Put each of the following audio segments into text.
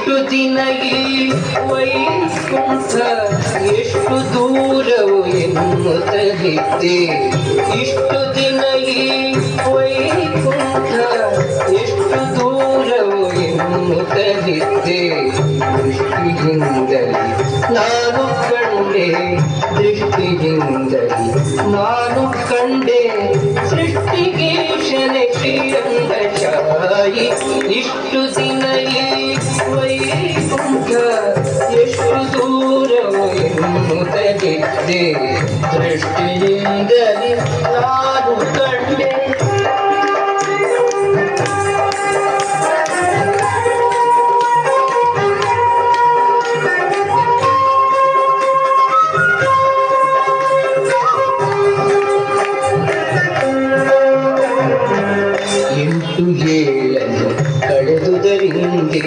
ಎಷ್ಟು ದಿನ ಇಲ್ಲಿ ವಯಸ್ಕುಂಠ ಎಷ್ಟು ದೂರವು ಎನ್ನುತ್ತಲಿದ್ದೆ ಇಷ್ಟು ದಿನ ಇಲ್ಲಿ ವೈಕುಂಠ ಎಷ್ಟು ದೂರ ಎನ್ನುತ್ತಲಿದ್ದೆ ದೃಷ್ಟಿಯಿಂದಲಿ ನಾನು ಕಂಡೆ, ದೃಷ್ಟಿಯಿಂದಲಿ ನಾನು ಕಂಡೆ. ಸೃಷ್ಟಿಗೀಶನೆ ಶ್ರೀರಂಗ ಶಾಯಿ, ಇಷ್ಟು ದಿನ ವೈಕುಂಠ ಎಷ್ಟು ದೂರವು ಎನ್ನುತ್ತಲಿದ್ದೆ. ದೃಷ್ಟಿಯಿಂದಲೇ ಎಂಟು ಏಳನ್ನು ಕಳೆದುದರಿಂದೆ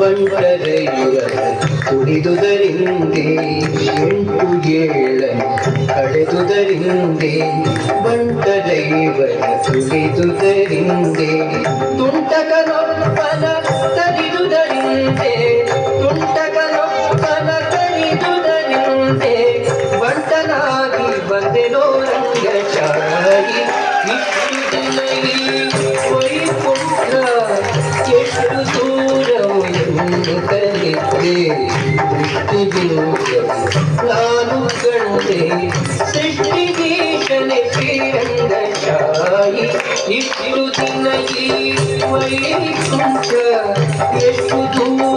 ಬಂಡರೆಯುವ ಕುಡಿದುದರಿಂದೆ ಎಂಟು ಏಳನ್ನು ಕಳೆದುದರಿಂದೆ ಬಂಡರೆಯುವ ಕುಡಿದುದರಿಂದೆ ತುಂಟಕನೊಪ್ಪನ ತರಿದುದರಿಂದೆ ಇಷ್ಟು ದಿನ ಈ ವೈಕುಂಠ ಎಷ್ಟು ದೂರವು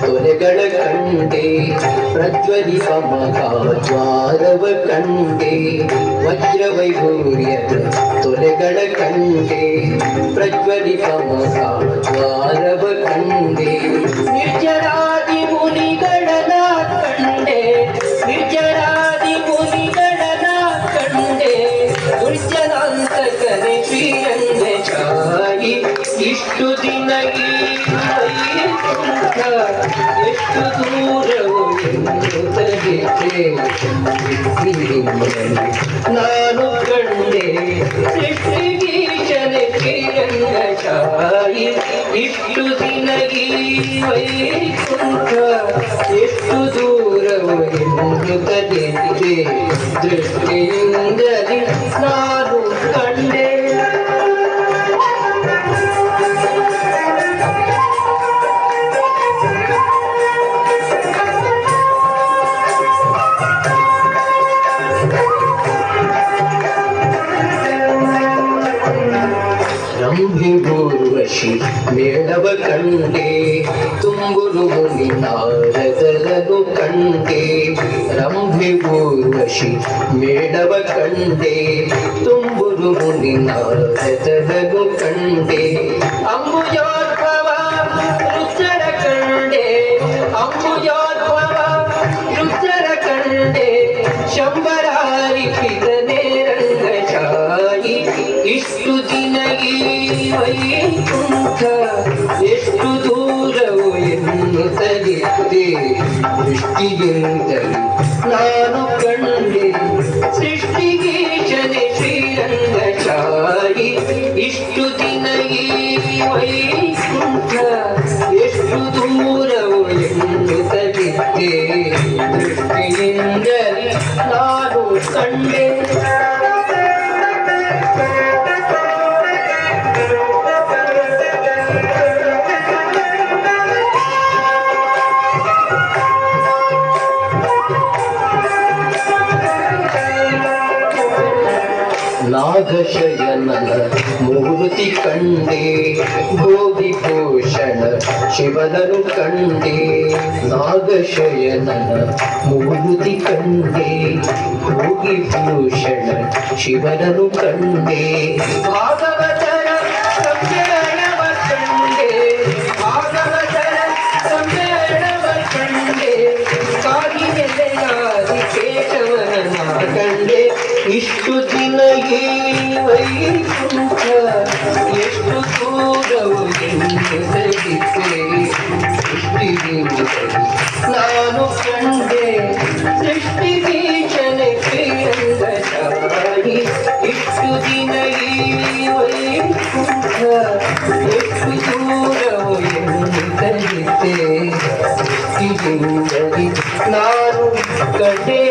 ತೊಲೆಗಳ ಕಂಡೆ ಪ್ರಜ್ವಲಿಪ ಮಹಾದ್ವಾರವ ಕಂಡೆ ವಜ್ರವೈಭೂರ್ಯದ ತೊಲೆಗಳ ಕಂಡೆ ಪ್ರಜ್ವಲಿಪ ಮಹಾದ್ವಾರವ ಕಂಡೆ ನಿರ್ಜರಾದಿ ನಾನು ಕಂಡೆ ಸೃಷ್ಟಿಗೀಶನೆ ಶ್ರೀರಂಗ ಚಾಯಿ ಇಷ್ಟು ದಿನ ಈ ವೈಕುಂಠ ಎಷ್ಟು ದೂರವು ಎನ್ನುತ್ತಲಿದೆ ದೃಷ್ಟಿಯಿಂದಲೇ ಊರ್ವಶಿ ಮೇಳವ ಕಂಡೆ ತುಂಬುರು ಮುನಿ ನಾರದರನು ಕಂಡೆ ರಂಭೆ ಊರ್ವಶಿ ಮೇಳವ ಕಂಡೆ ತುಂಬುರು ಮುನಿ ನಾರದರನು ಕಂಡೆ ಅಂಬುಜೋದ್ಭವ ದೃಷ್ಟಿಯಿಂದಲೇ ನಾನು ಕಂಡೆ ಸೃಷ್ಟಿಗೆ ಶ್ರೀರಂಗ ಚಾರಿ ಇಷ್ಟು ದಿನ ವೈಕುಂಠ ಎಷ್ಟು ದೂರವು ಎನ್ನುತ್ತಲಿದ್ದೆ ದೃಷ್ಟಿಯಿಂದಲೇ ನಾನು ಕಂಡೆ. ನಾಗಶಯನನ ಮೂರ್ತಿ ಕಂಡೆ ಗೋಧಿ ಭೂಷಣ ಶಿವನನು ಕಂಡೆ. ನಾಗಶಯನ ಮೂರ್ತಿ ಕಂಡೆ ಗೋಧಿ ಭೂಷಣ ಶಿವನನು ಕಂಡೆ. ವೈಕುಂಠ ಎಷ್ಟು ದೂರವು ಎನ್ನುತ್ತಲಿದ್ದೆ ಸೃಷ್ಟಿಗಿಂತಲೂ ನಾನು ಕಂಡೆ ಸೃಷ್ಟಿ ಬೀಜನಕ್ಕೆ ರಂಗಚಾರಿ ಇಷ್ಟು ದಿನ ಈ ವೈಕುಂಠ ಎಷ್ಟು ದೂರವು ಎನ್ನುತ್ತಲಿದ್ದೆ ಸೃಷ್ಟಿಗಿಂತಲೂ ನಾನು ಕಂಡೆ